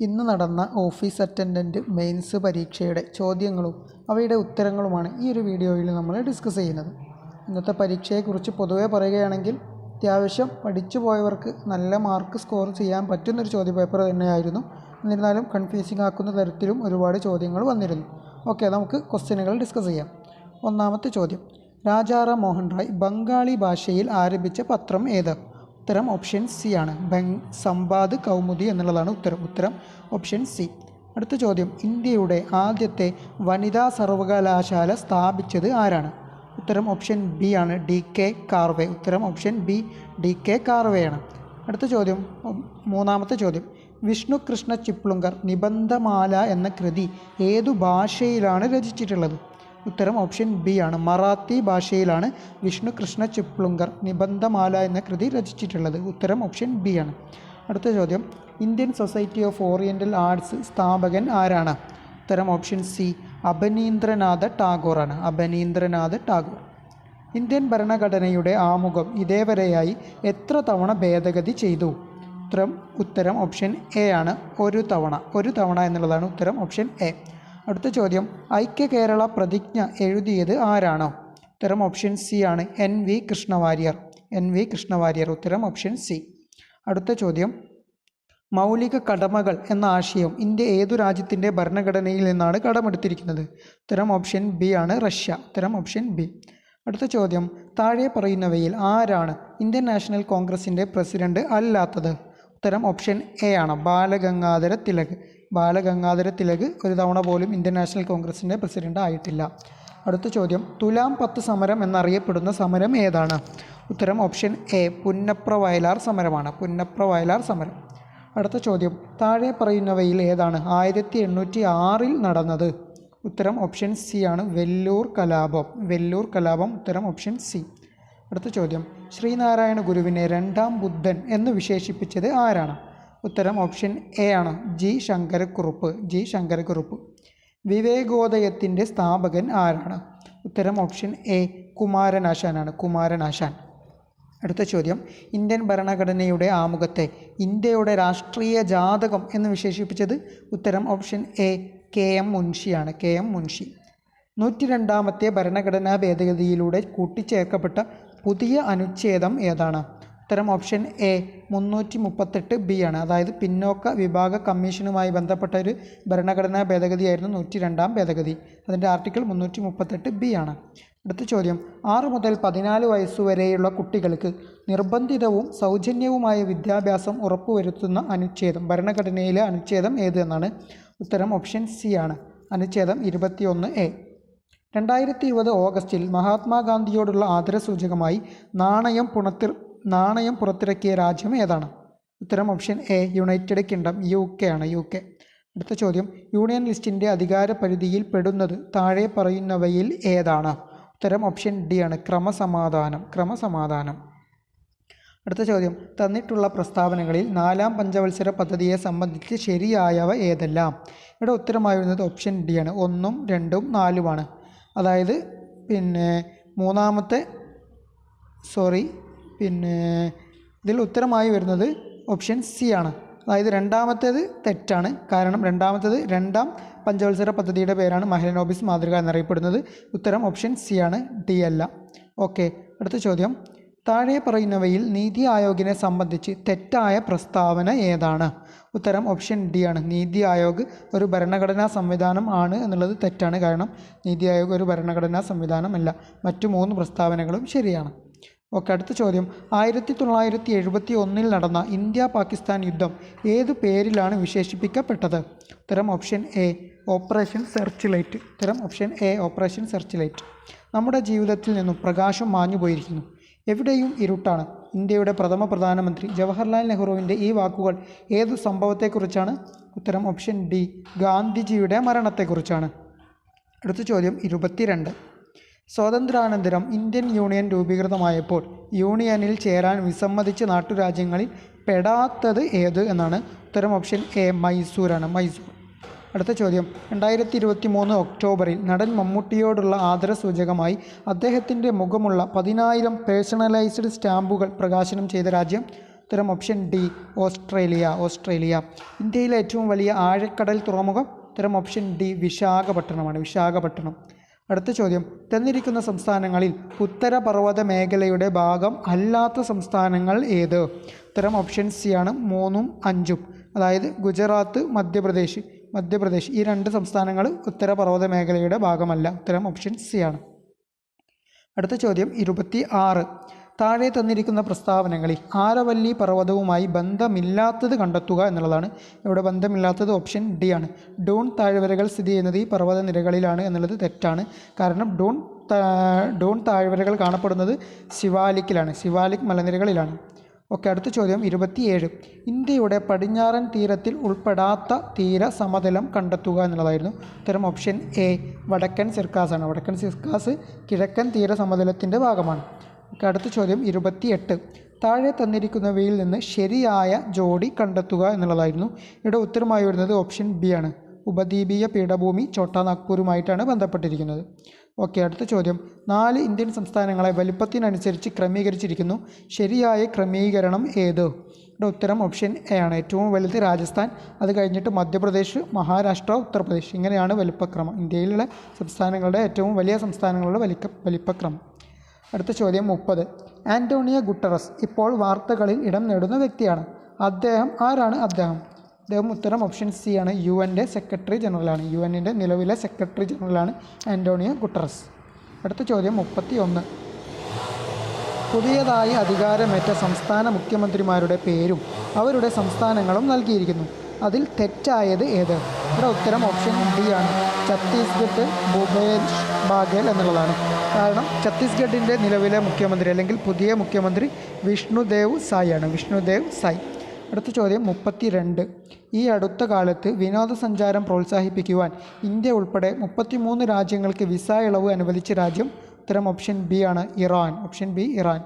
ഇന്ന് നടന്ന office attendant mains പരീക്ഷയുടെ ചോദ്യങ്ങളും അവയുടെ ഉത്തരങ്ങളുമാണ് ഈ ഒരു വീഡിയോയിൽ നമ്മൾ ഡിസ്കസ് ചെയ്യുന്നത്. ഇന്നത്തെ പരീക്ഷയെക്കുറിച്ച് പൊതുവെ പറയുകയാണെങ്കിൽ അത്യാവശ്യം പഠിച്ചു പോയവർക്ക് നല്ല മാർക്ക് സ്കോർ ചെയ്യാൻ പറ്റുന്നൊരു ചോദ്യപേപ്പർ തന്നെയായിരുന്നു. എന്നിരുന്നാലും കൺഫ്യൂസിംഗ് ആക്കുന്ന തരത്തിലും ഒരുപാട് ചോദ്യങ്ങൾ വന്നിരുന്നു. ഓക്കെ നമുക്ക് ക്വസ്റ്റ്യനുകൾ ഡിസ്കസ് ചെയ്യാം. ഒന്നാമത്തെ ചോദ്യം. രാജാറാം മോഹൻ റായ് ബംഗാളി ഭാഷയിൽ ആരംഭിച്ച പത്രം ഏത്? ഉത്തരം ഓപ്ഷൻ സി ആണ്. ബംഗ് സംവാദ് കൗമുദി എന്നുള്ളതാണ് ഉത്തരം. ഉത്തരം ഓപ്ഷൻ സി അടുത്ത ചോദ്യം. ഇന്ത്യയുടെ ആദ്യത്തെ വനിതാ സർവകലാശാല സ്ഥാപിച്ചത് ആരാണ്? ഉത്തരം ഓപ്ഷൻ ബി ആണ്. ഡി കെ കാർവേ ഉത്തരം option B D K Karve ആണ്. അടുത്ത ചോദ്യം. മൂന്നാമത്തെ ചോദ്യം. വിഷ്ണു കൃഷ്ണ ചിപ്ലുങ്കർ നിബന്ധമാല എന്ന കൃതി ഏതു ഭാഷയിലാണ് രചിച്ചിട്ടുള്ളത്? ഉത്തരം ഓപ്ഷൻ ബി ആണ്. മറാത്തി ഭാഷയിലാണ് വിഷ്ണു കൃഷ്ണ ചിപ്ലുങ്കർ നിബന്ധമാല എന്ന കൃതി രചിച്ചിട്ടുള്ളത്. ഉത്തരം ഓപ്ഷൻ ബി ആണ്. അടുത്ത ചോദ്യം. Indian society of oriental arts സ്ഥാപകൻ ആരാണ്? ഉത്തരം ഓപ്ഷൻ സി അഭനീന്ദ്രനാഥ ടാഗോർ ആണ്. അപനീന്ദ്രനാഥ ടാഗോർ. ഇന്ത്യൻ ഭരണഘടനയുടെ ആമുഖം ഇതേവരെയായി എത്ര തവണ ഭേദഗതി ചെയ്തു? ഉത്തരം ഉത്തരം ഓപ്ഷൻ എ ആണ്. ഒരു തവണ. ഒരു തവണ എന്നുള്ളതാണ് ഉത്തരം ഓപ്ഷൻ എ. അടുത്ത ചോദ്യം. ഐക്യ കേരള പ്രതിജ്ഞ എഴുതിയത് ആരാണോ? ഉത്തരം ഓപ്ഷൻ സി ആണ്. N V Krishna Warrier. N V Krishna Warrier. ഉത്തരം ഓപ്ഷൻ സി അടുത്ത ചോദ്യം. മൗലിക കടമകൾ എന്ന ആശയം ഇന്ത്യ ഏതു രാജ്യത്തിന്റെ ഭരണഘടനയിൽ നിന്നാണ് കടമെടുത്തിരിക്കുന്നത്? ഉത്തരം ഓപ്ഷൻ ബി ആണ് റഷ്യ. ഉത്തരം ഓപ്ഷൻ ബി അടുത്ത ചോദ്യം. താഴെ പറയുന്നവയിൽ ആരാണ് ഇന്ത്യൻ നാഷണൽ കോൺഗ്രസിന്റെ പ്രസിഡന്റ് അല്ലാത്തത്? ഉത്തരം ഓപ്ഷൻ എ ആണ്. ബാലഗംഗാധര തിലക്. ബാലഗംഗാധര തിലക് ഒരു തവണ പോലും ഇന്ത്യൻ നാഷണൽ കോൺഗ്രസിന്റെ പ്രസിഡന്റ് ആയിട്ടില്ല. അടുത്ത ചോദ്യം തുലാം പത്ത് സമരം എന്നറിയപ്പെടുന്ന സമരം ഏതാണ്? ഉത്തരം ഓപ്ഷൻ എ പുന്നപ്ര വയലാർ സമരമാണ്. പുന്നപ്ര വയലാർ സമരം. അടുത്ത ചോദ്യം താഴെ പറയുന്നവയിൽ ഏതാണ് ആയിരത്തി എണ്ണൂറ്റി ആറിൽ നടന്നത്? ഉത്തരം ഓപ്ഷൻ സി ആണ് വെല്ലൂർ കലാപം. വെല്ലൂർ കലാപം ഉത്തരം ഓപ്ഷൻ സി. അടുത്ത ചോദ്യം ശ്രീനാരായണ ഗുരുവിനെ രണ്ടാം ബുദ്ധൻ എന്ന് വിശേഷിപ്പിച്ചത് ആരാണ്? ഉത്തരം ഓപ്ഷൻ എ ആണ്. G Sankara Kurup G Sankara Kurup. വിവേകോദയത്തിന്റെ സ്ഥാപകൻ ആരാണ്? ഉത്തരം ഓപ്ഷൻ എ കുമാരനാശാനാണ്. കുമാരനാശാൻ. അടുത്ത ചോദ്യം. ഇന്ത്യൻ ഭരണഘടനയുടെ ആമുഖത്തെ ഇന്ത്യയുടെ രാഷ്ട്രീയ ജാതകം എന്ന് വിശേഷിപ്പിച്ചത് ഉത്തരം ഓപ്ഷൻ എ കെ എം മുൻഷിയാണ് കെ എം മുൻഷി. നൂറ്റി രണ്ടാമത്തെ ഭരണഘടനാ ഭേദഗതിയിലൂടെ കൂട്ടിച്ചേർക്കപ്പെട്ട പുതിയ അനുച്ഛേദം ഏതാണ്? ഉത്തരം ഓപ്ഷൻ എ മുന്നൂറ്റി മുപ്പത്തെട്ട് ബി ആണ്. അതായത് പിന്നോക്ക വിഭാഗ കമ്മീഷനുമായി ബന്ധപ്പെട്ട ഒരു ഭരണഘടനാ ഭേദഗതിയായിരുന്നു നൂറ്റി രണ്ടാം ഭേദഗതി. അതിന്റെ ആർട്ടിക്കിൾ മുന്നൂറ്റി മുപ്പത്തെട്ട് ബി ആണ്. അടുത്ത ചോദ്യം. ആറ് മുതൽ പതിനാല് വയസ്സുവരെയുള്ള കുട്ടികൾക്ക് നിർബന്ധിതവും സൗജന്യവുമായ വിദ്യാഭ്യാസം ഉറപ്പുവരുത്തുന്ന അനുച്ഛേദം ഭരണഘടനയിലെ അനുച്ഛേദം ഏത് എന്നാണ്? ഉത്തരം ഓപ്ഷൻ സി ആണ്. അനുച്ഛേദം ഇരുപത്തിയൊന്ന് എ. രണ്ടായിരത്തി ഇരുപത് ഓഗസ്റ്റിൽ മഹാത്മാഗാന്ധിയോടുള്ള ആദരസൂചകമായി നാണയം പുറത്തിർ നാണയം പുറത്തിറക്കിയ രാജ്യം ഏതാണ്? ഉത്തരം option A united kingdom U K ആണ് യു കെ അടുത്ത ചോദ്യം യൂണിയൻ ലിസ്റ്റിന്റെ അധികാര പരിധിയിൽ പെടുന്നത് താഴെ പറയുന്നവയിൽ ഏതാണ്? ഉത്തരം ഓപ്ഷൻ ഡി ആണ് ക്രമസമാധാനം ക്രമസമാധാനം. അടുത്ത ചോദ്യം തന്നിട്ടുള്ള പ്രസ്താവനകളിൽ നാലാം പഞ്ചവത്സര പദ്ധതിയെ സംബന്ധിച്ച് ശരിയായവ ഏതെല്ലാം? ഇവിടെ ഉത്തരമായി വരുന്നത് ഓപ്ഷൻ ഡി ആണ് ഒന്നും രണ്ടും നാലുമാണ് അതായത് പിന്നെ മൂന്നാമത്തെ സോറി പിന്നെ ഇതിൽ ഉത്തരമായി വരുന്നത് ഓപ്ഷൻ സി ആണ്. അതായത് രണ്ടാമത്തേത് തെറ്റാണ്. കാരണം രണ്ടാമത്തേത് രണ്ടാം പഞ്ചവത്സര പദ്ധതിയുടെ പേരാണ് മഹലനോബിസ് മാതൃക എന്നറിയപ്പെടുന്നത്. ഉത്തരം ഓപ്ഷൻ സി ആണ്. ഡി അല്ല. ഓക്കെ അടുത്ത ചോദ്യം. താഴെ പറയുന്നവയിൽ നീതി ആയോഗിനെ സംബന്ധിച്ച് തെറ്റായ പ്രസ്താവന ഏതാണ്? ഉത്തരം ഓപ്ഷൻ ഡി ആണ്. നീതി ആയോഗ് ഒരു ഭരണഘടനാ സംവിധാനം ആണ് എന്നുള്ളത് തെറ്റാണ്. കാരണം നീതി ആയോഗ് ഒരു ഭരണഘടനാ സംവിധാനമല്ല മറ്റു മൂന്ന് പ്രസ്താവനകളും ശരിയാണ്. ഓക്കെ അടുത്ത ചോദ്യം. ആയിരത്തി തൊള്ളായിരത്തി എഴുപത്തി ഒന്നിൽ നടന്ന ഇന്ത്യ പാകിസ്ഥാൻ യുദ്ധം ഏത് പേരിലാണ് വിശേഷിപ്പിക്കപ്പെട്ടത്? ഉത്തരം option A operation searchlight ഉത്തരം option A operation searchlight നമ്മുടെ ജീവിതത്തിൽ നിന്നും പ്രകാശം മാഞ്ഞു പോയിരിക്കുന്നു. എവിടെയും ഇരുട്ടാണ്. ഇന്ത്യയുടെ പ്രഥമ പ്രധാനമന്ത്രി ജവഹർലാൽ നെഹ്റുവിന്റെ ഈ വാക്കുകൾ ഏത് സംഭവത്തെക്കുറിച്ചാണ്? ഉത്തരം ഓപ്ഷൻ ഡി ഗാന്ധിജിയുടെ മരണത്തെക്കുറിച്ചാണ്. അടുത്ത ചോദ്യം ഇരുപത്തിരണ്ട്. സ്വാതന്ത്ര്യാനന്തരം ഇന്ത്യൻ യൂണിയൻ രൂപീകൃതമായപ്പോൾ യൂണിയനിൽ ചേരാൻ വിസമ്മതിച്ച നാട്ടുരാജ്യങ്ങളിൽ പെടാത്തത് ഏത് എന്നാണ് ഉത്തരം ഓപ്ഷൻ എ മൈസൂരാണ്. മൈസൂർ. അടുത്ത ചോദ്യം. രണ്ടായിരത്തി ഇരുപത്തി മൂന്ന് ഒക്ടോബറിൽ നടൻ മമ്മൂട്ടിയോടുള്ള ആദരസൂചകമായി അദ്ദേഹത്തിന്റെ മുഖമുള്ള പതിനായിരം പേഴ്സണലൈസ്ഡ് സ്റ്റാമ്പുകൾ പ്രകാശനം ചെയ്ത രാജ്യം ഉത്തരം ഓപ്ഷൻ ഡി ഓസ്ട്രേലിയ. ഓസ്ട്രേലിയ. ഇന്ത്യയിലെ ഏറ്റവും വലിയ ആഴക്കടൽ തുറമുഖം ഉത്തരം ഓപ്ഷൻ ഡി വിശാഖപട്ടണമാണ്. വിശാഖപട്ടണം. അടുത്ത ചോദ്യം. തന്നിരിക്കുന്ന സംസ്ഥാനങ്ങളിൽ ഉത്തരപർവത മേഖലയുടെ ഭാഗം അല്ലാത്ത സംസ്ഥാനങ്ങൾ ഏത്? ഉത്തരം ഓപ്ഷൻ സി ആണ്. മൂന്നും അഞ്ചും. അതായത് ഗുജറാത്ത് മധ്യപ്രദേശ്. മധ്യപ്രദേശ്. ഈ രണ്ട് സംസ്ഥാനങ്ങൾ ഉത്തരപർവത മേഖലയുടെ ഭാഗമല്ല. ഉത്തരം ഓപ്ഷൻ സി ആണ്. അടുത്ത ചോദ്യം ഇരുപത്തി ആറ് താഴെ തന്നിരിക്കുന്ന പ്രസ്താവനകളിൽ ആരവല്ലി പർവതവുമായി ബന്ധമില്ലാത്തത് കണ്ടെത്തുക എന്നുള്ളതാണ്. ഇവിടെ ബന്ധമില്ലാത്തത് ഓപ്ഷൻ ഡി ആണ്. ഡോൺ താഴ്വരകൾ സ്ഥിതി ചെയ്യുന്നത് ഈ പർവത നിരകളിലാണ് എന്നുള്ളത് തെറ്റാണ്. കാരണം ഡോൺ ഡോൺ താഴ്വരകൾ കാണപ്പെടുന്നത് ശിവാലിക്കിലാണ് ശിവാലിക് മലനിരകളിലാണ്. ഓക്കെ അടുത്ത ചോദ്യം ഇരുപത്തിയേഴ്. ഇന്ത്യയുടെ പടിഞ്ഞാറൻ തീരത്തിൽ ഉൾപ്പെടാത്ത തീര സമതലം കണ്ടെത്തുക എന്നുള്ളതായിരുന്നു. ഉത്തരം ഓപ്ഷൻ എ വടക്കൻ സിർക്കാസ് ആണ് വടക്കൻ സിർക്കാസ് കിഴക്കൻ തീര സമതലത്തിന്റെ ഭാഗമാണ്. അടുത്ത ചോദ്യം ഇരുപത്തിയെട്ട്. താഴെ തന്നിരിക്കുന്നവയിൽ നിന്ന് ശരിയായ ജോഡി കണ്ടെത്തുക എന്നുള്ളതായിരുന്നു. ഇവിടെ ഉത്തരമായി വരുന്നത് ഓപ്ഷൻ ബി ആണ്. ഉപദ്വീപീയ പീഠഭൂമി ചോട്ടാ നാഗ്പൂരുമായിട്ടാണ് ബന്ധപ്പെട്ടിരിക്കുന്നത്. ഓക്കെ അടുത്ത ചോദ്യം. നാല് ഇന്ത്യൻ സംസ്ഥാനങ്ങളെ വലിപ്പത്തിനനുസരിച്ച് ക്രമീകരിച്ചിരിക്കുന്നു. ശരിയായ ക്രമീകരണം ഏത്? ഇവിടെ ഉത്തരം ഓപ്ഷൻ എ ആണ്. ഏറ്റവും വലുത് രാജസ്ഥാൻ അത് കഴിഞ്ഞിട്ട് മധ്യപ്രദേശ് മഹാരാഷ്ട്ര ഉത്തർപ്രദേശ്. ഇങ്ങനെയാണ് വലിപ്പക്രമം. ഇന്ത്യയിലുള്ള സംസ്ഥാനങ്ങളുടെ ഏറ്റവും വലിയ സംസ്ഥാനങ്ങളുടെ വലിക്ക വലിപ്പക്രമം. അടുത്ത ചോദ്യം മുപ്പത്. ആന്റോണിയ ഗുട്ടറസ് ഇപ്പോൾ വാർത്തകളിൽ ഇടം നേടുന്ന വ്യക്തിയാണ്. അദ്ദേഹം ആരാണ്? അദ്ദേഹം. അദ്ദേഹം ഉത്തരം ഓപ്ഷൻ സി ആണ്. യു എന്റെ സെക്രട്ടറി ജനറലാണ് യു എന്നിന്റെ നിലവിലെ സെക്രട്ടറി ജനറലാണ് ആന്റോണിയ ഗുട്ടറസ്. അടുത്ത ചോദ്യം മുപ്പത്തി ഒന്ന് പുതിയതായി അധികാരമേറ്റ സംസ്ഥാന മുഖ്യമന്ത്രിമാരുടെ പേരും അവരുടെ സംസ്ഥാനങ്ങളും നൽകിയിരിക്കുന്നു. അതിൽ തെറ്റായത് ഏത്? ഇവിടെ ഉത്തരം ഓപ്ഷൻ ഡി ആണ്. ഛത്തീസ്ഗഡ് ഭൂപേഷ് ബാഗേൽ എന്നുള്ളതാണ്. കാരണം ഛത്തീസ്ഗഡിന്റെ നിലവിലെ മുഖ്യമന്ത്രി അല്ലെങ്കിൽ പുതിയ മുഖ്യമന്ത്രി വിഷ്ണുദേവ് സായി ആണ്. വിഷ്ണുദേവ് സായി. അടുത്ത ചോദ്യം മുപ്പത്തി രണ്ട് ഈ അടുത്ത കാലത്ത് വിനോദസഞ്ചാരം പ്രോത്സാഹിപ്പിക്കുവാൻ ഇന്ത്യ ഉൾപ്പെടെ മുപ്പത്തിമൂന്ന് രാജ്യങ്ങൾക്ക് വിസ ഇളവ് അനുവദിച്ച രാജ്യം ഉത്തരം ഓപ്ഷൻ ബി ആണ് ഇറാൻ. Option B Iran.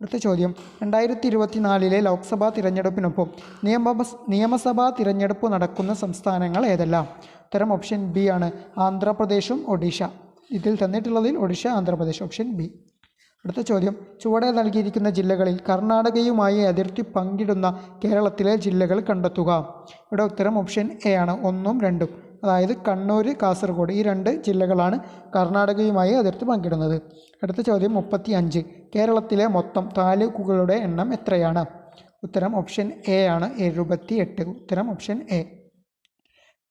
അടുത്ത ചോദ്യം രണ്ടായിരത്തി ഇരുപത്തിനാലിലെ ലോക്സഭാ തിരഞ്ഞെടുപ്പിനൊപ്പം നിയമ നിയമസഭാ തിരഞ്ഞെടുപ്പ് നടക്കുന്ന സംസ്ഥാനങ്ങൾ ഏതെല്ലാം? ഉത്തരം ഓപ്ഷൻ ബി ആണ് ആന്ധ്രാപ്രദേശും ഒഡീഷ. ഇതിൽ തന്നിട്ടുള്ളതിൽ ഒഡീഷ ആന്ധ്രാപ്രദേശ് ഓപ്ഷൻ ബി. അടുത്ത ചോദ്യം. ചുവടെ നൽകിയിരിക്കുന്ന ജില്ലകളിൽ കർണാടകയുമായി അതിർത്തി പങ്കിടുന്ന കേരളത്തിലെ ജില്ലകൾ കണ്ടെത്തുക. ഇവിടെ ഉത്തരം ഓപ്ഷൻ എ ആണ്. ഒന്നും രണ്ടും. അതായത് കണ്ണൂർ കാസർഗോഡ് ഈ രണ്ട് ജില്ലകളാണ് കർണാടകയുമായി അതിർത്തി പങ്കിടുന്നത്. അടുത്ത ചോദ്യം മുപ്പത്തി അഞ്ച് കേരളത്തിലെ മൊത്തം താലൂക്കുകളുടെ എണ്ണം എത്രയാണ്? ഉത്തരം ഓപ്ഷൻ എ ആണ്. എഴുപത്തി എട്ട് ഉത്തരം ഓപ്ഷൻ എ.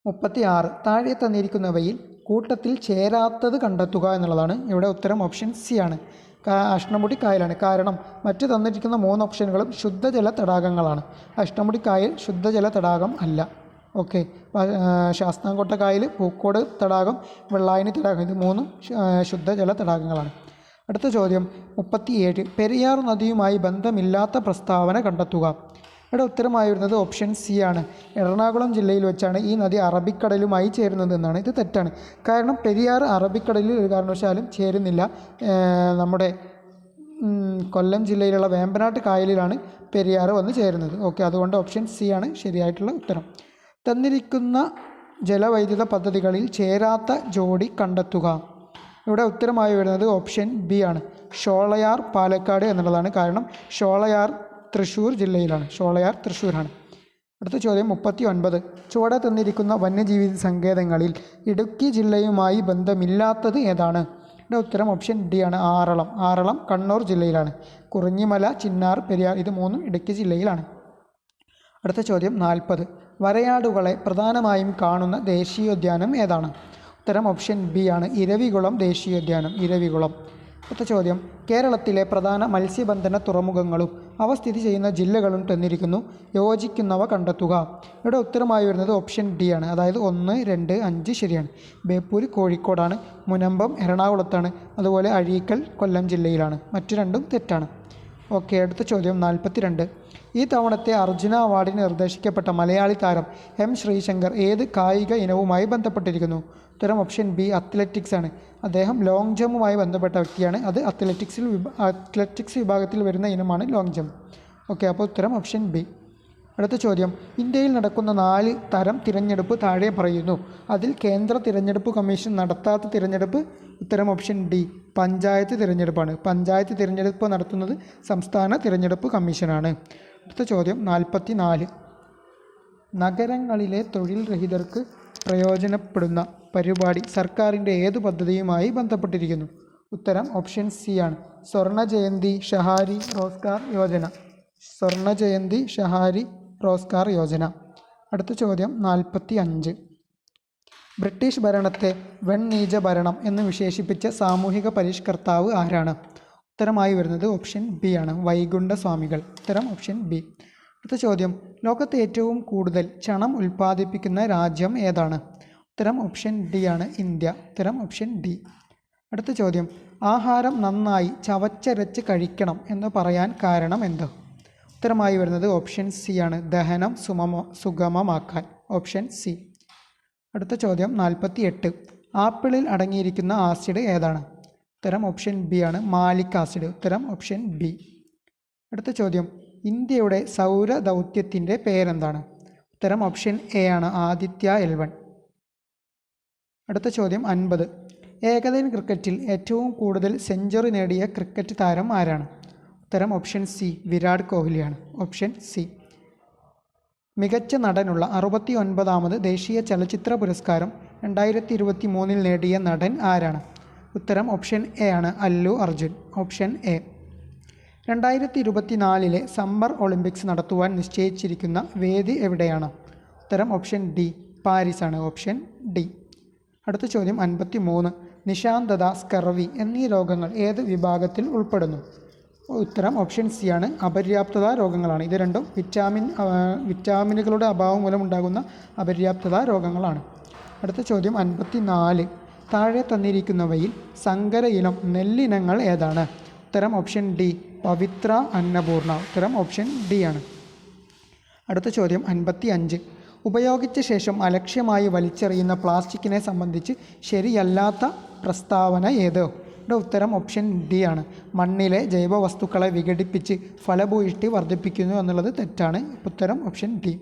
മുപ്പത്തി ആറ് താഴെ തന്നിരിക്കുന്നവയിൽ കൂട്ടത്തിൽ ചേരാത്തത് കണ്ടെത്തുക എന്നുള്ളതാണ് ഇവിടെ ഉത്തരം ഓപ്ഷൻ സി ആണ്. അഷ്ടമുടി കായലാണ്. കാരണം മറ്റ് തന്നിരിക്കുന്ന മൂന്ന് ഓപ്ഷനുകളും ശുദ്ധജല തടാകങ്ങളാണ്. അഷ്ടമുടി കായൽ ശുദ്ധജല തടാകം അല്ല. ഓക്കെ ശാസ്താംകോട്ട കായൽ പൂക്കോട് തടാകം വെള്ളായണി തടാകം ഇത് മൂന്നും ശുദ്ധജല തടാകങ്ങളാണ്. അടുത്ത ചോദ്യം മുപ്പത്തിയേഴ് പെരിയാർ നദിയുമായി ബന്ധമില്ലാത്ത പ്രസ്താവന കണ്ടെത്തുക. ഇവിടെ ഉത്തരമായി വരുന്നത് ഓപ്ഷൻ സി ആണ്. എറണാകുളം ജില്ലയിൽ വെച്ചാണ് ഈ നദി അറബിക്കടലുമായി ചേരുന്നതെന്നാണ് ഇത് തെറ്റാണ്. കാരണം പെരിയാർ അറബിക്കടലിൽ ഒരു കാരണവശാലും ചേരുന്നില്ല. നമ്മുടെ കൊല്ലം ജില്ലയിലുള്ള വേമ്പനാട്ട് കായലിലാണ് പെരിയാർ വന്ന് ചേരുന്നത്. ഓക്കെ അതുകൊണ്ട് ഓപ്ഷൻ സി ആണ് ശരിയായിട്ടുള്ള ഉത്തരം. തന്നിരിക്കുന്ന ജലവൈദ്യുത പദ്ധതികളിൽ ചേരാത്ത ജോഡി കണ്ടെത്തുക. ഇവിടെ ഉത്തരമായി വരുന്നത് ഓപ്ഷൻ ബി ആണ്. ഷോളയാർ പാലക്കാട് എന്നുള്ളതാണ്. കാരണം ഷോളയാർ തൃശ്ശൂർ ജില്ലയിലാണ്. ഷോളയാർ തൃശ്ശൂരാണ് അടുത്ത ചോദ്യം മുപ്പത്തി ഒൻപത് ചുവടെ തന്നിരിക്കുന്ന വന്യജീവി സങ്കേതങ്ങളിൽ ഇടുക്കി ജില്ലയുമായി ബന്ധമില്ലാത്തത് ഏതാണ്? ഇവിടെ ഉത്തരം ഓപ്ഷൻ ഡി ആണ്. ആറളം. ആറളം കണ്ണൂർ ജില്ലയിലാണ്. കുറിഞ്ഞിമല ചിന്നാർ പെരിയാർ ഇത് മൂന്നും ഇടുക്കി ജില്ലയിലാണ്. അടുത്ത ചോദ്യം നാൽപ്പത്. വരയാടുകളെ പ്രധാനമായും കാണുന്ന ദേശീയോദ്യാനം ഏതാണ്? ഉത്തരം ഓപ്ഷൻ ബി ആണ്. ഇരവികുളം ദേശീയോദ്യാനം. ഇരവികുളം. അടുത്ത ചോദ്യം. കേരളത്തിലെ പ്രധാന മത്സ്യബന്ധന തുറമുഖങ്ങളും അവ സ്ഥിതി ചെയ്യുന്ന ജില്ലകളും തന്നിരിക്കുന്നു. യോജിക്കുന്നവ കണ്ടെത്തുക. ഇവിടെ ഉത്തരമായി വരുന്നത് ഓപ്ഷൻ ഡി ആണ്. അതായത് ഒന്ന് രണ്ട് അഞ്ച് ശരിയാണ്. ബേപ്പൂർ കോഴിക്കോടാണ്. മുനമ്പം എറണാകുളത്താണ്. അതുപോലെ അഴീക്കൽ കൊല്ലം ജില്ലയിലാണ്. മറ്റു രണ്ടും തെറ്റാണ്. ഓക്കെ അടുത്ത ചോദ്യം നാൽപ്പത്തിരണ്ട്. ഈ തവണത്തെ അർജുന അവാർഡിന് നിർദ്ദേശിക്കപ്പെട്ട മലയാളി താരം എം ശ്രീശങ്കർ ഏത് കായിക ഇനവുമായി ബന്ധപ്പെട്ടിരിക്കുന്നു? ഉത്തരം ഓപ്ഷൻ ബി അത്ലറ്റിക്സ് ആണ്. അദ്ദേഹം ലോങ് ജമ്പുമായി ബന്ധപ്പെട്ട വ്യക്തിയാണ്. അത് അത്ലറ്റിക്സിൽ അത്ലറ്റിക്സ് വിഭാഗത്തിൽ വരുന്ന ഇനമാണ് ലോങ് ജമ്പ് ഓക്കെ അപ്പോൾ ഉത്തരം ഓപ്ഷൻ ബി അടുത്ത ചോദ്യം. ഇന്ത്യയിൽ നടക്കുന്ന നാല് തരം തിരഞ്ഞെടുപ്പ് താഴെ പറയുന്നു. അതിൽ കേന്ദ്ര തിരഞ്ഞെടുപ്പ് കമ്മീഷൻ നടത്താത്ത തിരഞ്ഞെടുപ്പ് ഉത്തരം ഓപ്ഷൻ ഡി പഞ്ചായത്ത് തിരഞ്ഞെടുപ്പാണ്. പഞ്ചായത്ത് തിരഞ്ഞെടുപ്പ് നടത്തുന്നത് സംസ്ഥാന തിരഞ്ഞെടുപ്പ് കമ്മീഷനാണ്. അടുത്ത ചോദ്യം. നാൽപ്പത്തി നാല് നഗരങ്ങളിലെ തൊഴിൽ രഹിതർക്ക് പ്രയോജനപ്പെടുന്ന പരിപാടി സർക്കാരിന്റെ ഏതു പദ്ധതിയുമായി ബന്ധപ്പെട്ടിരിക്കുന്നു? ഉത്തരം ഓപ്ഷൻ സി ആണ്. സ്വർണ ജയന്തി ഷഹാരി റോസ്കാർ യോജന. സ്വർണ ജയന്തി ഷഹാരി റോസ്കാർ യോജന. അടുത്ത ചോദ്യം നാൽപ്പത്തി അഞ്ച് ബ്രിട്ടീഷ് ഭരണത്തെ വെണ്ണീജ ഭരണം എന്ന് വിശേഷിപ്പിച്ച സാമൂഹിക പരിഷ്കർത്താവ് ആരാണ്? ഉത്തരമായി വരുന്നത് ഓപ്ഷൻ ബി ആണ്. വൈകുണ്ഠ സ്വാമികൾ ഉത്തരം ഓപ്ഷൻ ബി. അടുത്ത ചോദ്യം ലോകത്ത് ഏറ്റവും കൂടുതൽ ചണം ഉൽപ്പാദിപ്പിക്കുന്ന രാജ്യം ഏതാണ്? ഉത്തരം ഓപ്ഷൻ ഡി ആണ് ഇന്ത്യ. ഉത്തരം ഓപ്ഷൻ ഡി അടുത്ത ചോദ്യം. ആഹാരം നന്നായി ചവച്ചരച്ച് കഴിക്കണം എന്ന് പറയാൻ കാരണം എന്ത്? ഉത്തരമായി വരുന്നത് ഓപ്ഷൻ സി ആണ്. ദഹനം സുമമ സുഗമമാക്കാൻ. ഓപ്ഷൻ സി അടുത്ത ചോദ്യം നാൽപ്പത്തി എട്ട് ആപ്പിളിൽ അടങ്ങിയിരിക്കുന്ന ആസിഡ് ഏതാണ്? ഉത്തരം ഓപ്ഷൻ ബി ആണ്. മാലിക് ആസിഡ് ഉത്തരം ഓപ്ഷൻ ബി അടുത്ത ചോദ്യം. ഇന്ത്യയുടെ സൗര ദൗത്യത്തിന്റെ പേരെന്താണ്? ഉത്തരം ഓപ്ഷൻ എ ആണ്. ആദിത്യ എൽ വൺ അടുത്ത ചോദ്യം അൻപത്. ഏകദിന ക്രിക്കറ്റിൽ ഏറ്റവും കൂടുതൽ സെഞ്ചുറി നേടിയ ക്രിക്കറ്റ് താരം ആരാണ്? ഉത്തരം ഓപ്ഷൻ സി വിരാട് കോഹ്ലിയാണ്. ഓപ്ഷൻ സി മികച്ച നടനുള്ള അറുപത്തി ഒൻപതാമത് ദേശീയ ചലച്ചിത്ര പുരസ്കാരം രണ്ടായിരത്തി ഇരുപത്തി മൂന്നിൽ നേടിയ നടൻ ആരാണ്? ഉത്തരം ഓപ്ഷൻ എ ആണ് അല്ലു അർജുൻ. ഓപ്ഷൻ എ രണ്ടായിരത്തി ഇരുപത്തിനാലിലെ സമ്മർ ഒളിമ്പിക്സ് നടത്തുവാൻ നിശ്ചയിച്ചിരിക്കുന്ന വേദി എവിടെയാണ്? ഉത്തരം ഓപ്ഷൻ ഡി പാരീസാണ്. ഓപ്ഷൻ ഡി അടുത്ത ചോദ്യം അൻപത്തി മൂന്ന് നിശാന്തത സ്കർവി എന്നീ രോഗങ്ങൾ ഏത് വിഭാഗത്തിൽ ഉൾപ്പെടുന്നു? ഉത്തരം ഓപ്ഷൻ സി ആണ്. അപര്യാപ്തത രോഗങ്ങളാണ്. ഇത് രണ്ടും വിറ്റാമിൻ വിറ്റാമിനുകളുടെ അഭാവം മൂലമുണ്ടാകുന്ന അപര്യാപ്തത രോഗങ്ങളാണ്. അടുത്ത ചോദ്യം അൻപത്തി നാല് താഴെ തന്നിരിക്കുന്നവയിൽ സങ്കര ഇനം നെല്ലിനങ്ങൾ ഏതാണ്? ഉത്തരം ഓപ്ഷൻ ഡി പവിത്ര അന്നപൂർണ. ഉത്തരം ഓപ്ഷൻ ഡി ആണ്. അടുത്ത ചോദ്യം അൻപത്തി അഞ്ച് ഉപയോഗിച്ച ശേഷം അലക്ഷ്യമായി വലിച്ചെറിയുന്ന പ്ലാസ്റ്റിക്കിനെ സംബന്ധിച്ച് ശരിയല്ലാത്ത പ്രസ്താവന ഏത്? ഇവിടെ ഉത്തരം ഓപ്ഷൻ ഡി ആണ്. മണ്ണിലെ ജൈവവസ്തുക്കളെ വിഘടിപ്പിച്ച് ഫലഭൂയിഷ്ടി വർദ്ധിപ്പിക്കുന്നു എന്നുള്ളത് തെറ്റാണ്. ഉത്തരം ഓപ്ഷൻ ഡി.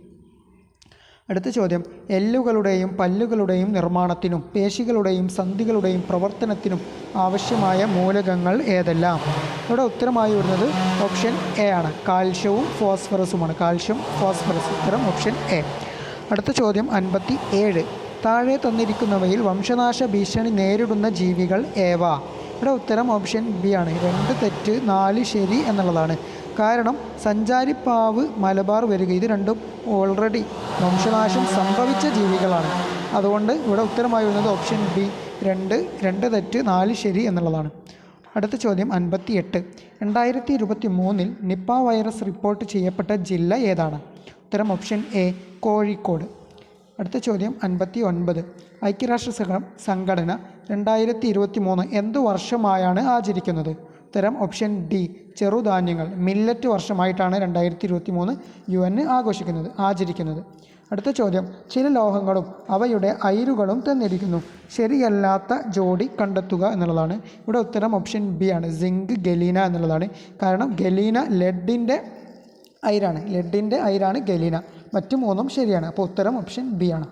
അടുത്ത ചോദ്യം. എല്ലുകളുടെയും പല്ലുകളുടെയും നിർമ്മാണത്തിനും പേശികളുടെയും സന്ധികളുടെയും പ്രവർത്തനത്തിനും ആവശ്യമായ മൂലകങ്ങൾ ഏതെല്ലാം? ഇവിടെ ഉത്തരമായി വരുന്നത് ഓപ്ഷൻ എ ആണ്. കാൽഷ്യവും ഫോസ്ഫറസുമാണ്. Calcium phosphorus. ഉത്തരം ഓപ്ഷൻ എ. അടുത്ത ചോദ്യം അൻപത്തി ഏഴ് താഴെ തന്നിരിക്കുന്നവയിൽ വംശനാശ ഭീഷണി നേരിടുന്ന ജീവികൾ ഏവ? ഇവിടെ ഉത്തരം ഓപ്ഷൻ ബി ആണ്. രണ്ട് തെറ്റ് നാല് ശരി എന്നുള്ളതാണ്. കാരണം സഞ്ചാരിപ്പാവ് മലബാർ വരിക. ഇത് രണ്ടും ഓൾറെഡി വംശനാശം സംഭവിച്ച ജീവികളാണ്. അതുകൊണ്ട് ഇവിടെ ഉത്തരമായി വരുന്നത് ഓപ്ഷൻ ബി. രണ്ട് രണ്ട് തെറ്റ് നാല് ശരി എന്നുള്ളതാണ്. അടുത്ത ചോദ്യം അൻപത്തി എട്ട് രണ്ടായിരത്തി ഇരുപത്തി മൂന്നിൽ നിപ്പ വൈറസ് റിപ്പോർട്ട് ചെയ്യപ്പെട്ട ജില്ല ഏതാണ്? ഉത്തരം ഓപ്ഷൻ എ കോഴിക്കോട്. അടുത്ത ചോദ്യം അൻപത്തി ഒൻപത് ഐക്യരാഷ്ട്ര സംഘ- സംഘടന രണ്ടായിരത്തി ഇരുപത്തി മൂന്ന് എന്ത് വർഷമായാണ് ആചരിക്കുന്നത്? ഉത്തരം ഓപ്ഷൻ ഡി ചെറുധാന്യങ്ങൾ. മില്ലറ്റ് വർഷമായിട്ടാണ് രണ്ടായിരത്തി ഇരുപത്തി മൂന്ന് യു എൻ ആഘോഷിക്കുന്നത് ആചരിക്കുന്നത്. അടുത്ത ചോദ്യം ചില ലോഹങ്ങളും അവയുടെ അയിരുകളും തന്നിരിക്കുന്നു. ശരിയല്ലാത്ത ജോഡി കണ്ടെത്തുക എന്നുള്ളതാണ്. ഇവിടെ ഉത്തരം ഓപ്ഷൻ ബി ആണ്. സിങ്ക് ഗലീന എന്നുള്ളതാണ്. കാരണം ഗലീന ലെഡിന്റെ അയിരാണ്. ലെഡിന്റെ അയിരാണ് ഗലീന. മറ്റു മൂന്നും ശരിയാണ്. അപ്പോൾ ഉത്തരം ഓപ്ഷൻ ബി ആണ്.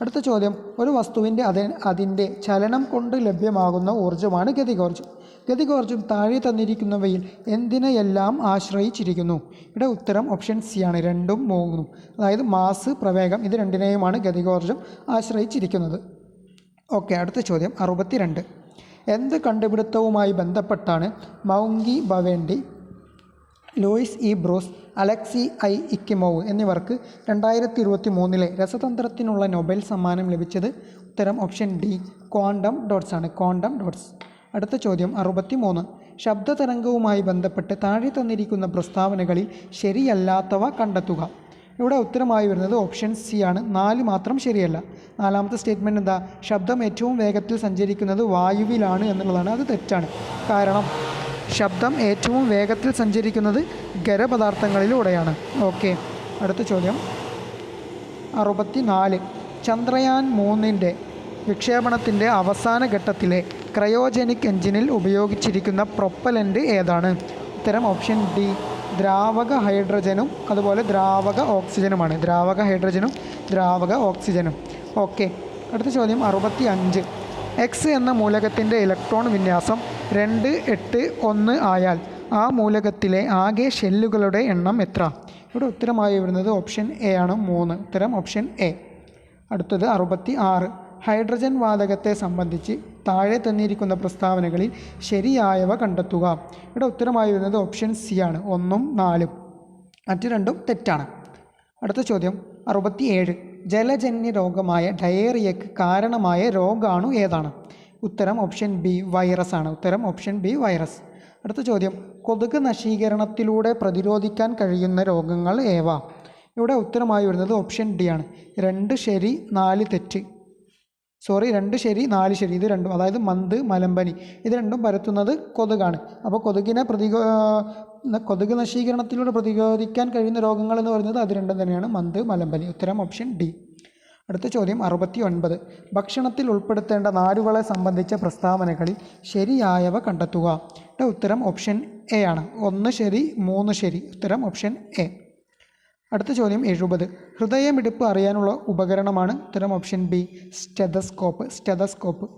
അടുത്ത ചോദ്യം. ഒരു വസ്തുവിന്റെ അതി അതിന്റെ ചലനം കൊണ്ട് ലഭ്യമാകുന്ന ഊർജമാണ് ഗതികോർജം. ഗതികോർജം താഴെ തന്നിരിക്കുന്നവയിൽ എന്തിനെയെല്ലാം ആശ്രയിച്ചിരിക്കുന്നു? ഇവിടെ ഉത്തരം ഓപ്ഷൻ സി ആണ്. രണ്ടും മൂന്നും. അതായത് മാസ് പ്രവേഗം ഇത് രണ്ടിനെയുമാണ് ഗതികോർജം ആശ്രയിച്ചിരിക്കുന്നത്. ഓക്കെ അടുത്ത ചോദ്യം. അറുപത്തിരണ്ട്. എന്ത് കണ്ടുപിടുത്തവുമായി ബന്ധപ്പെട്ടാണ് Moungi Bawendi Louis E. Brus Alexei I. Ekimov എന്നിവർക്ക് രണ്ടായിരത്തി ഇരുപത്തി മൂന്നിലെ രസതന്ത്രത്തിനുള്ള നൊബേൽ സമ്മാനം ലഭിച്ചത് ഉത്തരം ഓപ്ഷൻ ഡി ക്വാണ്ടം ഡോട്ട്സ് ആണ്. Quantum dots. അടുത്ത ചോദ്യം അറുപത്തി മൂന്ന് ശബ്ദതരംഗവുമായി ബന്ധപ്പെട്ട് താഴെ തന്നിരിക്കുന്ന പ്രസ്താവനകളിൽ ശരിയല്ലാത്തവ കണ്ടെത്തുക. ഇവിടെ ഉത്തരമായി വരുന്നത് ഓപ്ഷൻ സി ആണ്. നാല് മാത്രം ശരിയല്ല. നാലാമത്തെ സ്റ്റേറ്റ്മെന്റ് എന്താ? ശബ്ദം ഏറ്റവും വേഗത്തിൽ സഞ്ചരിക്കുന്നത് വായുവിലാണ് എന്നുള്ളതാണ്. അത് തെറ്റാണ്. കാരണം ശബ്ദം ഏറ്റവും വേഗത്തിൽ സഞ്ചരിക്കുന്നത് ഖരപദാർത്ഥങ്ങളിലൂടെയാണ്. ഓക്കെ. അടുത്ത ചോദ്യം. അറുപത്തി നാല് ചന്ദ്രയാൻ മൂന്നിന്റെ വിക്ഷേപണത്തിന്റെ അവസാന ഘട്ടത്തിലെ ക്രയോജനിക് എഞ്ചിനിൽ ഉപയോഗിച്ചിരിക്കുന്ന പ്രൊപ്പലന്റ് ഏതാണ്? ഉത്തരം ഓപ്ഷൻ ഡി. ദ്രാവക ഹൈഡ്രജനും അതുപോലെ ദ്രാവക ഓക്സിജനുമാണ്. ദ്രാവക ഹൈഡ്രജനും ദ്രാവക ഓക്സിജനും. ഓക്കെ. അടുത്ത ചോദ്യം അറുപത്തി അഞ്ച് എക്സ് എന്ന മൂലകത്തിന്റെ ഇലക്ട്രോൺ വിന്യാസം രണ്ട് എട്ട് ഒന്ന് ആയാൽ ആ മൂലകത്തിലെ ആകെ ഷെല്ലുകളുടെ എണ്ണം എത്ര? ഇവിടെ ഉത്തരമായി വരുന്നത് ഓപ്ഷൻ എ ആണ് മൂന്ന്. ഉത്തരം ഓപ്ഷൻ എ. അടുത്തത് അറുപത്തി ആറ് ഹൈഡ്രജൻ വാതകത്തെ സംബന്ധിച്ച് താഴെ തന്നിരിക്കുന്ന പ്രസ്താവനകളിൽ ശരിയായവ കണ്ടെത്തുക. ഇവിടെ ഉത്തരമായി വരുന്നത് ഓപ്ഷൻ സി ആണ് ഒന്നും നാലും. മറ്റു രണ്ടും തെറ്റാണ്. അടുത്ത ചോദ്യം അറുപത്തിയേഴ്. ജലജന്യ രോഗമായ ഡയേറിയക്ക് കാരണമായ രോഗാണു ഏതാണ്? ഉത്തരം ഓപ്ഷൻ ബി വൈറസ് ആണ്. ഉത്തരം ഓപ്ഷൻ ബി വൈറസ് അടുത്ത ചോദ്യം. കൊതുക് നശീകരണത്തിലൂടെ പ്രതിരോധിക്കാൻ കഴിയുന്ന രോഗങ്ങൾ ഏവ? ഇവിടെ ഉത്തരമായി വരുന്നത് ഓപ്ഷൻ ഡി ആണ്. രണ്ട് ശരി നാല് തെറ്റ്. സോറി രണ്ട് ശരി നാല് ശരി. ഇത് രണ്ടും അതായത് മന്ത് മലമ്പനി. ഇത് രണ്ടും പരത്തുന്നത് കൊതുകാണ്. അപ്പോൾ കൊതുകിനെ പ്രതികോ കൊതുക് നശീകരണത്തിലൂടെ പ്രതിരോധിക്കാൻ കഴിയുന്ന രോഗങ്ങൾ എന്ന് പറയുന്നത് അത് രണ്ടും തന്നെയാണ്. മന്ത് മലമ്പനി. ഉത്തരം ഓപ്ഷൻ ഡി അടുത്ത ചോദ്യം അറുപത്തി ഒൻപത് ഭക്ഷണത്തിൽ ഉൾപ്പെടുത്തേണ്ട നാരുകളെ സംബന്ധിച്ച പ്രസ്താവനകളിൽ ശരിയായവ കണ്ടെത്തുക. ഇവിടെ ഉത്തരം ഓപ്ഷൻ എ ആണ്. ഒന്ന് ശരി മൂന്ന് ശരി. ഉത്തരം ഓപ്ഷൻ എ. അടുത്ത ചോദ്യം എഴുപത്. ഹൃദയമിടിപ്പ് അറിയാനുള്ള ഉപകരണമാണ്. ഉത്തരം ഓപ്ഷൻ ബി സ്റ്റെതസ്കോപ്പ് സ്റ്റെതസ്കോപ്പ്.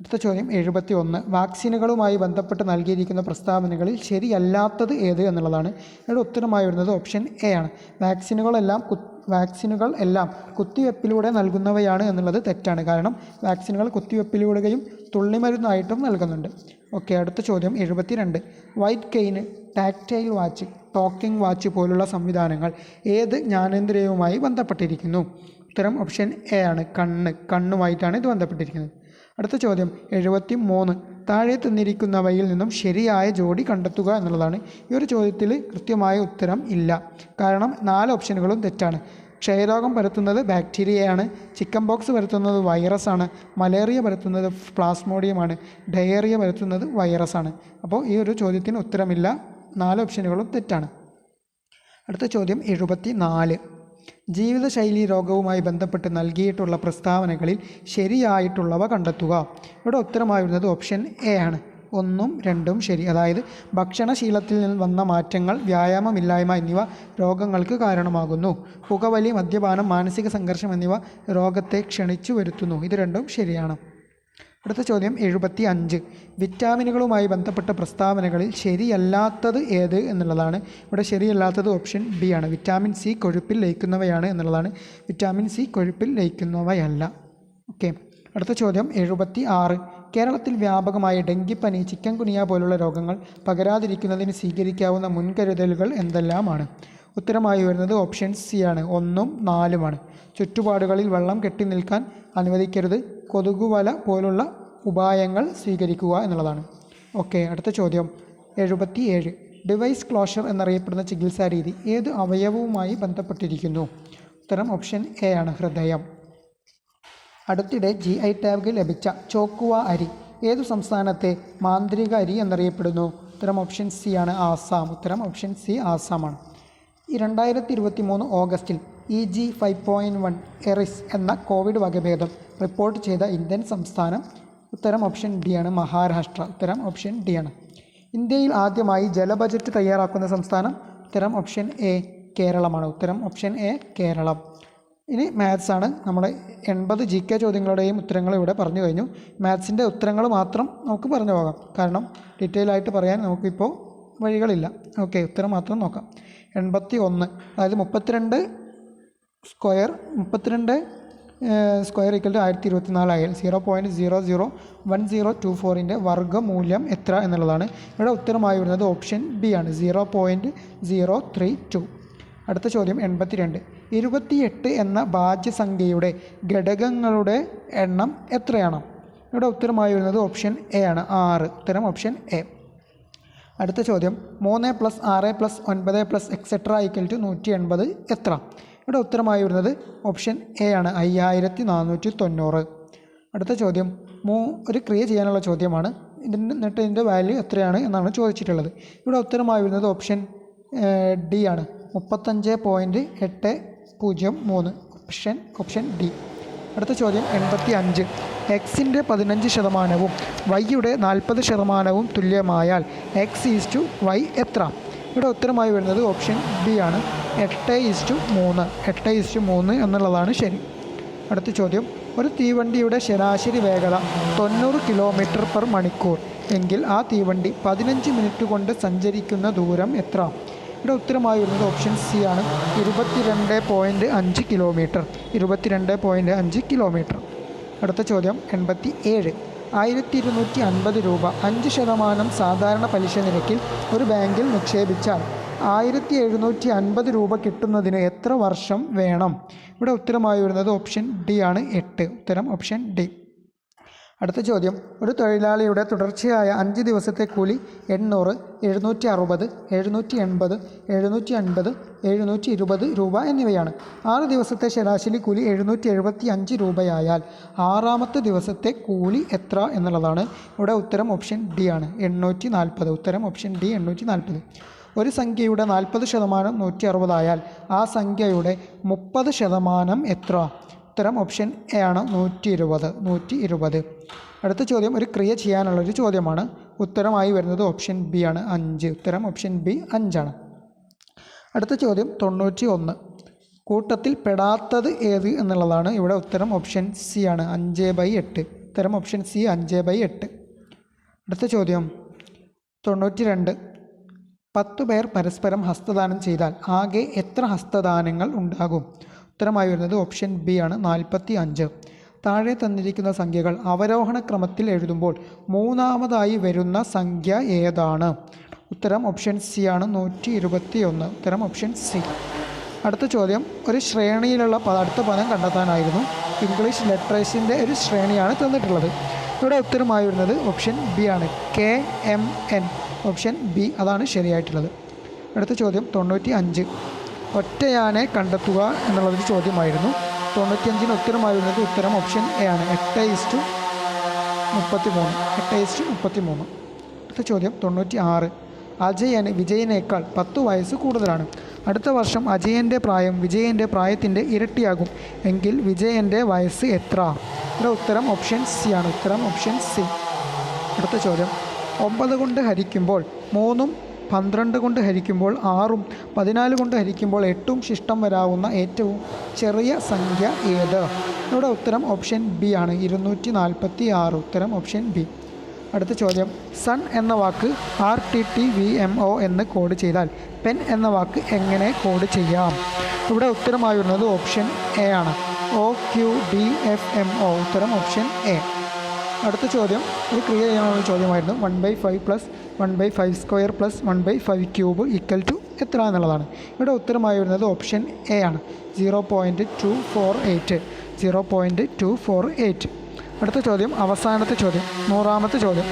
അടുത്ത ചോദ്യം എഴുപത്തി ഒന്ന് വാക്സിനുകളുമായി ബന്ധപ്പെട്ട് നൽകിയിരിക്കുന്ന പ്രസ്താവനകളിൽ ശരിയല്ലാത്തത് ഏത് എന്നുള്ളതാണ്. ഇവിടെ ഉത്തരമായി വരുന്നത് ഓപ്ഷൻ എ ആണ്. വാക്സിനുകളെല്ലാം വാക്സിനുകൾ എല്ലാം കുത്തിവെപ്പിലൂടെ നൽകുന്നവയാണ് എന്നുള്ളത് തെറ്റാണ്. കാരണം വാക്സിനുകൾ കുത്തിവെപ്പിലൂടെയും തുള്ളിമരുന്നായിട്ടും നൽകുന്നുണ്ട്. ഓക്കെ അടുത്ത ചോദ്യം എഴുപത്തിരണ്ട്. White cane tactile watch talking watch പോലുള്ള സംവിധാനങ്ങൾ ഏത് ജ്ഞാനേന്ദ്രിയവുമായി ബന്ധപ്പെട്ടിരിക്കുന്നു? ഉത്തരം ഓപ്ഷൻ എ ആണ്. കണ്ണ്. കണ്ണുമായിട്ടാണ് ഇത് ബന്ധപ്പെട്ടിരിക്കുന്നത്. അടുത്ത ചോദ്യം എഴുപത്തി മൂന്ന് താഴെ തന്നിരിക്കുന്നവയിൽ നിന്നും ശരിയായ ജോഡി കണ്ടെത്തുക എന്നുള്ളതാണ്. ഈ ഒരു ചോദ്യത്തിൽ കൃത്യമായ ഉത്തരം ഇല്ല. കാരണം നാല് ഓപ്ഷനുകളും തെറ്റാണ്. ക്ഷയരോഗം പരത്തുന്നത് ബാക്ടീരിയയാണ് ചിക്കൻ ബോക്സ് പരത്തുന്നത് വൈറസാണ് മലേറിയ പരത്തുന്നത് പ്ലാസ്മോഡിയമാണ് ഡയേറിയ പരത്തുന്നത് വൈറസാണ്. അപ്പോൾ ഈ ഒരു ചോദ്യത്തിന് ഉത്തരമില്ല. നാല് ഓപ്ഷനുകളും തെറ്റാണ്. അടുത്ത ചോദ്യം എഴുപത്തി നാല് ജീവിതശൈലി രോഗവുമായി ബന്ധപ്പെട്ട് നൽകിയിട്ടുള്ള പ്രസ്താവനകളിൽ ശരിയായിട്ടുള്ളവ കണ്ടെത്തുക. ഇവിടെ ഉത്തരമായി വരുന്നത് ഓപ്ഷൻ എ ആണ്. ഒന്നും രണ്ടും ശരി. അതായത് ഭക്ഷണശീലത്തിൽ നിന്ന് വന്ന മാറ്റങ്ങൾ വ്യായാമമില്ലായ്മ എന്നിവ രോഗങ്ങൾക്ക് കാരണമാകുന്നു. പുകവലി മദ്യപാനം മാനസിക സംഘർഷം എന്നിവ രോഗത്തെ ക്ഷണിച്ചു വരുത്തുന്നു. ഇത് രണ്ടും ശരിയാണ്. അടുത്ത ചോദ്യം എഴുപത്തി അഞ്ച് വിറ്റാമിനുകളുമായി ബന്ധപ്പെട്ട പ്രസ്താവനകളിൽ ശരിയല്ലാത്തത് ഏത് എന്നുള്ളതാണ്. ഇവിടെ ശരിയല്ലാത്തത് ഓപ്ഷൻ ബി ആണ്. വിറ്റാമിൻ സി കൊഴുപ്പിൽ ലയിക്കുന്നവയാണ് എന്നുള്ളതാണ്. വിറ്റാമിൻ സി കൊഴുപ്പിൽ ലയിക്കുന്നവയല്ല. ഓക്കെ. അടുത്ത ചോദ്യം എഴുപത്തി ആറ് കേരളത്തിൽ വ്യാപകമായ ഡെങ്കിപ്പനി ചിക്കൻ കുനിയ പോലുള്ള രോഗങ്ങൾ പകരാതിരിക്കുന്നതിന് സ്വീകരിക്കാവുന്ന മുൻകരുതലുകൾ എന്തെല്ലാമാണ്? ഉത്തരമായി വരുന്നത് ഓപ്ഷൻ സി ആണ്. ഒന്നും നാലുമാണ് ചുറ്റുപാടുകളിൽ വെള്ളം കെട്ടി നിൽക്കാൻ അനുവദിക്കരുത്. കൊതുകുവല പോലുള്ള ഉപായങ്ങൾ സ്വീകരിക്കുക എന്നുള്ളതാണ്. ഓക്കെ അടുത്ത ചോദ്യം. എഴുപത്തി ഏഴ് ഡിവൈസ് ക്ലോഷർ എന്നറിയപ്പെടുന്ന ചികിത്സാ രീതി ഏത് അവയവവുമായി ബന്ധപ്പെട്ടിരിക്കുന്നു? ഉത്തരം ഓപ്ഷൻ എ ആണ് ഹൃദയം. അടുത്തിടെ ജി ഐ ടാഗ് ലഭിച്ച ചോക്കുവ അരി ഏതു സംസ്ഥാനത്തെ മാന്ത്രിക അരി എന്നറിയപ്പെടുന്നു? ഉത്തരം ഓപ്ഷൻ സി ആണ് ആസാം. ഉത്തരം ഓപ്ഷൻ സി ആസാമാണ്. ഈ രണ്ടായിരത്തി ഇരുപത്തി മൂന്ന് ഓഗസ്റ്റിൽ E G five point one Eris എന്ന കോവിഡ് വകഭേദം റിപ്പോർട്ട് ചെയ്ത ഇന്ത്യൻ സംസ്ഥാനം ഉത്തരം ഓപ്ഷൻ ഡി ആണ് മഹാരാഷ്ട്ര. ഉത്തരം ഓപ്ഷൻ ഡി ആണ്. ഇന്ത്യയിൽ ആദ്യമായി ജല ബജറ്റ് തയ്യാറാക്കുന്ന സംസ്ഥാനം ഉത്തരം ഓപ്ഷൻ എ കേരളമാണ്. ഉത്തരം ഓപ്ഷൻ എ കേരളം. ഇനി മാത്സ് ആണ്. നമ്മൾ എൺപത് ജി കെ ചോദ്യങ്ങളുടെയും ഉത്തരങ്ങൾ ഇവിടെ പറഞ്ഞു കഴിഞ്ഞു. മാത്സിന്റെ ഉത്തരങ്ങൾ മാത്രം നമുക്ക് പറഞ്ഞു പോകാം. കാരണം ഡീറ്റെയിൽ ആയിട്ട് പറയാൻ നമുക്കിപ്പോൾ വഴികളില്ല. ഓക്കെ ഉത്തരം മാത്രം നോക്കാം. എൺപത്തി ഒന്ന് അതായത് മുപ്പത്തിരണ്ട് സ്ക്വയർ മുപ്പത്തിരണ്ട് സ്ക്വയർ ഈക്വൽ ടു ആയിരത്തി ഇരുപത്തി നാലായാൽ zero point zero zero one zero two ഫോറിന്റെ വർഗമൂല്യം എത്ര എന്നുള്ളതാണ്. ഇവിടെ ഉത്തരമായി വരുന്നത് ഓപ്ഷൻ ബി ആണ്. Zero point zero three two അടുത്ത ചോദ്യം എൺപത്തിരണ്ട്. ഇരുപത്തിയെട്ട് എന്ന ഭാജ്യസംഖ്യയുടെ ഘടകങ്ങളുടെ എണ്ണം എത്രയാണ്? ഇവിടെ ഉത്തരമായി വരുന്നത് ഓപ്ഷൻ എ ആണ്. ആറ്. ഉത്തരം ഓപ്ഷൻ എ അടുത്ത ചോദ്യം മൂന്ന് പ്ലസ് ആറ് പ്ലസ് ഒൻപത് പ്ലസ് എക്സെട്ര ഈക്വൽ ടു നൂറ്റി എൺപത് എത്ര? ഇവിടെ ഉത്തരമായി വരുന്നത് ഓപ്ഷൻ എ ആണ്. അയ്യായിരത്തി നാനൂറ്റി തൊണ്ണൂറ് അടുത്ത ചോദ്യം. മൂ ഒരു ക്രിയ ചെയ്യാനുള്ള ചോദ്യമാണ്. ഇതിന്റെ എന്നിട്ട് ഇതിന്റെ വാല്യൂ എത്രയാണ് എന്നാണ് ചോദിച്ചിട്ടുള്ളത്. ഇവിടെ ഉത്തരമായി വരുന്നത് ഓപ്ഷൻ ഡി ആണ്. മുപ്പത്തഞ്ച് പോയിന്റ് എട്ട് പൂജ്യം മൂന്ന്. ഓപ്ഷൻ ഓപ്ഷൻ ഡി അടുത്ത ചോദ്യം എൺപത്തി അഞ്ച് എക്സിന്റെ പതിനഞ്ച് ശതമാനവും വൈയുടെ നാൽപ്പത് ശതമാനവും തുല്യമായാൽ എക്സ് ഈസ് ടു വൈ എത്ര? ഇവിടെ ഉത്തരമായി വരുന്നത് ഓപ്ഷൻ ബി ആണ്. എട്ട് ടു മൂന്ന്. എട്ട് ടു മൂന്ന് എന്നുള്ളതാണ് ശരി. അടുത്ത ചോദ്യം. ഒരു തീവണ്ടിയുടെ ശരാശരി വേഗത തൊണ്ണൂറ് കിലോമീറ്റർ പെർ മണിക്കൂർ. എങ്കിൽ ആ തീവണ്ടി പതിനഞ്ച് മിനിറ്റ് കൊണ്ട് സഞ്ചരിക്കുന്ന ദൂരം എത്ര? ഇവിടെ ഉത്തരമായി വരുന്നത് ഓപ്ഷൻ സി ആണ്. ഇരുപത്തിരണ്ട് പോയിന്റ് അഞ്ച് കിലോമീറ്റർ ഇരുപത്തിരണ്ട് പോയിന്റ് അഞ്ച് കിലോമീറ്റർ അടുത്ത ചോദ്യം. എൺപത്തി ഏഴ് ആയിരത്തി ഇരുന്നൂറ്റി അൻപത് രൂപ അഞ്ച് ശതമാനം സാധാരണ പലിശ നിരക്കിൽ ഒരു ബാങ്കിൽ നിക്ഷേപിച്ചാൽ ആയിരത്തി എഴുന്നൂറ്റി അൻപത് രൂപ കിട്ടുന്നതിന് എത്ര വർഷം വേണം? ഇവിടെ ഉത്തരമായി വരുന്നത് ഓപ്ഷൻ ഡി ആണ് എട്ട്. ഉത്തരം ഓപ്ഷൻ ഡി അടുത്ത ചോദ്യം. ഒരു തൊഴിലാളിയുടെ തുടർച്ചയായ അഞ്ച് ദിവസത്തെ കൂലി എണ്ണൂറ് എഴുന്നൂറ്റി അറുപത് എഴുന്നൂറ്റി എൺപത് എഴുന്നൂറ്റി അൻപത് എഴുന്നൂറ്റി ഇരുപത് രൂപ എന്നിവയാണ്. ആറ് ദിവസത്തെ ശരാശരി കൂലി എഴുന്നൂറ്റി എഴുപത്തി അഞ്ച് രൂപയായാൽ ആറാമത്തെ ദിവസത്തെ കൂലി എത്ര എന്നുള്ളതാണ് ഇവിടെ ഉത്തരം ഓപ്ഷൻ ഡി ആണ്. എണ്ണൂറ്റി നാൽപ്പത് ഉത്തരം ഓപ്ഷൻ ഡി എണ്ണൂറ്റി നാൽപ്പത് ഒരു സംഖ്യയുടെ നാൽപ്പത് ശതമാനം നൂറ്റി അറുപതായാൽ ആ സംഖ്യയുടെ മുപ്പത് ശതമാനം എത്ര? ഉത്തരം ഓപ്ഷൻ എ ആണ്. നൂറ്റി ഇരുപത് നൂറ്റി ഇരുപത് അടുത്ത ചോദ്യം ഒരു ക്രിയ ചെയ്യാനുള്ള ഒരു ചോദ്യമാണ്. ഉത്തരമായി വരുന്നത് ഓപ്ഷൻ ബി ആണ്. അഞ്ച്. ഉത്തരം ഓപ്ഷൻ ബി അഞ്ചാണ്. അടുത്ത ചോദ്യം തൊണ്ണൂറ്റി ഒന്ന് കൂട്ടത്തിൽ പെടാത്തത് ഏത് എന്നുള്ളതാണ്. ഇവിടെ ഉത്തരം ഓപ്ഷൻ സി ആണ്. അഞ്ച് ബൈ എട്ട്. ഉത്തരം ഓപ്ഷൻ സി അഞ്ച് ബൈ എട്ട്. അടുത്ത ചോദ്യം തൊണ്ണൂറ്റി രണ്ട് പത്ത് പേർ പരസ്പരം ഹസ്തദാനം ചെയ്താൽ ആകെ എത്ര ഹസ്തദാനങ്ങൾ ഉണ്ടാകും? ഉത്തരമായി വരുന്നത് ഓപ്ഷൻ ബി ആണ്. നാൽപ്പത്തി അഞ്ച് താഴെ തന്നിരിക്കുന്ന സംഖ്യകൾ അവരോഹണ ക്രമത്തിൽ എഴുതുമ്പോൾ മൂന്നാമതായി വരുന്ന സംഖ്യ ഏതാണ്? ഉത്തരം ഓപ്ഷൻ സി ആണ്. നൂറ്റി ഇരുപത്തി ഒന്ന് ഉത്തരം ഓപ്ഷൻ സി അടുത്ത ചോദ്യം. ഒരു ശ്രേണിയിലുള്ള അടുത്ത പദം കണ്ടെത്താനായിരുന്നു. ഇംഗ്ലീഷ് ലിറ്ററേച്ചറിന്റെ ഒരു ശ്രേണിയാണ് തന്നിട്ടുള്ളത്. ഇവിടെ ഉത്തരമായി വരുന്നത് ഓപ്ഷൻ ബി ആണ്. K M N option B അതാണ് ശരിയായിട്ടുള്ളത്. അടുത്ത ചോദ്യം തൊണ്ണൂറ്റി അഞ്ച് ഒറ്റയാനെ കണ്ടെത്തുക എന്നുള്ളൊരു ചോദ്യമായിരുന്നു. തൊണ്ണൂറ്റിയഞ്ചിന് ഉത്തരമായി വരുന്നത് ഉത്തരം ഓപ്ഷൻ എ ആണ്. എട്ട് ഇസ്റ്റു മുപ്പത്തി മൂന്ന് എട്ട് ഇസ്റ്റു മുപ്പത്തി മൂന്ന് അടുത്ത ചോദ്യം തൊണ്ണൂറ്റി ആറ് അജയന് വിജയനേക്കാൾ പത്ത് വയസ്സ് കൂടുതലാണ്. അടുത്ത വർഷം അജയന്റെ പ്രായം വിജയന്റെ പ്രായത്തിന്റെ ഇരട്ടിയാകും. എങ്കിൽ വിജയന്റെ വയസ്സ് എത്ര? ഇവിടെ ഉത്തരം ഓപ്ഷൻ സി ആണ്. ഉത്തരം ഓപ്ഷൻ സി അടുത്ത ചോദ്യം. ഒമ്പത് കൊണ്ട് ഹരിക്കുമ്പോൾ മൂന്നും പന്ത്രണ്ട് കൊണ്ട് ഹരിക്കുമ്പോൾ ആറും പതിനാല് കൊണ്ട് ഹരിക്കുമ്പോൾ എട്ടും ശിഷ്ടം വരാവുന്ന ഏറ്റവും ചെറിയ സംഖ്യ ഏത്? ഇവിടെ ഉത്തരം ഓപ്ഷൻ ബി ആണ്. ഇരുന്നൂറ്റി നാൽപ്പത്തി ആറ് ഉത്തരം ഓപ്ഷൻ ബി. അടുത്ത ചോദ്യം. സൺ എന്ന വാക്ക് R T T V M O എന്ന് കോഡ് ചെയ്താൽ പെൻ എന്ന വാക്ക് എങ്ങനെ കോഡ് ചെയ്യാം? ഇവിടെ ഉത്തരമായി വരുന്നത് ഓപ്ഷൻ എ ആണ്. O Q D F M O. ഉത്തരം ഓപ്ഷൻ എ. അടുത്ത ചോദ്യം. ഒരു ക്രിയ ചെയ്യാനുള്ള ചോദ്യമായിരുന്നു. One by five plus one by five square plus one by five cube equal to എത്ര എന്നുള്ളതാണ്. ഇവിടെ ഉത്തരമായി വരുന്നത് ഓപ്ഷൻ എ ആണ്. Zero point two four eight. Zero point two four eight. അടുത്ത ചോദ്യം. അവസാനത്തെ ചോദ്യം. നൂറാമത്തെ ചോദ്യം.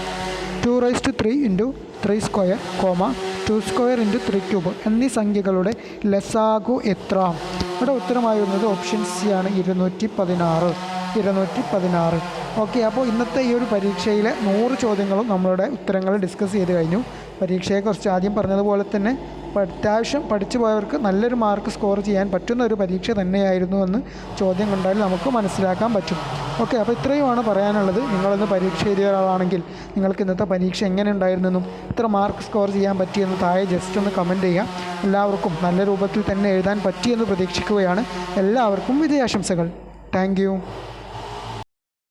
Two raise to three into three square comma two square into three cube എന്നീ സംഖ്യകളുടെ ലസാഗു എത്ര. ഇവിടെ ഉത്തരമായി വരുന്നത് ഓപ്ഷൻ സി ആണ്. ഇരുന്നൂറ്റി പതിനാറ്. ഇരുന്നൂറ്റി പതിനാറ് ഓക്കെ അപ്പോൾ ഇന്നത്തെ ഈ ഒരു പരീക്ഷയിലെ നൂറ് ചോദ്യങ്ങളും നമ്മളുടെ ഉത്തരങ്ങൾ ഡിസ്കസ് ചെയ്ത് കഴിഞ്ഞു. പരീക്ഷയെക്കുറിച്ച് ആദ്യം പറഞ്ഞതുപോലെ തന്നെ അത്യാവശ്യം പഠിച്ചു പോയവർക്ക് നല്ലൊരു മാർക്ക് സ്കോർ ചെയ്യാൻ പറ്റുന്ന ഒരു പരീക്ഷ തന്നെയായിരുന്നു എന്ന് ചോദ്യം കണ്ടാൽ നമുക്ക് മനസ്സിലാക്കാൻ പറ്റും. ഓക്കെ അപ്പോൾ ഇത്രയുമാണ് പറയാനുള്ളത്. നിങ്ങളൊന്ന് പരീക്ഷ എഴുതിയ ഒരാളാണെങ്കിൽ നിങ്ങൾക്ക് ഇന്നത്തെ പരീക്ഷ എങ്ങനെ ഉണ്ടായിരുന്നെന്നും ഇത്ര മാർക്ക് സ്കോർ ചെയ്യാൻ പറ്റിയെന്ന് താഴെ ജസ്റ്റ് ഒന്ന് കമന്റ് ചെയ്യാം എല്ലാവർക്കും നല്ല രൂപത്തിൽ തന്നെ എഴുതാൻ പറ്റിയെന്ന് പ്രതീക്ഷിക്കുകയാണ്. എല്ലാവർക്കും വിജയാശംസകൾ. താങ്ക്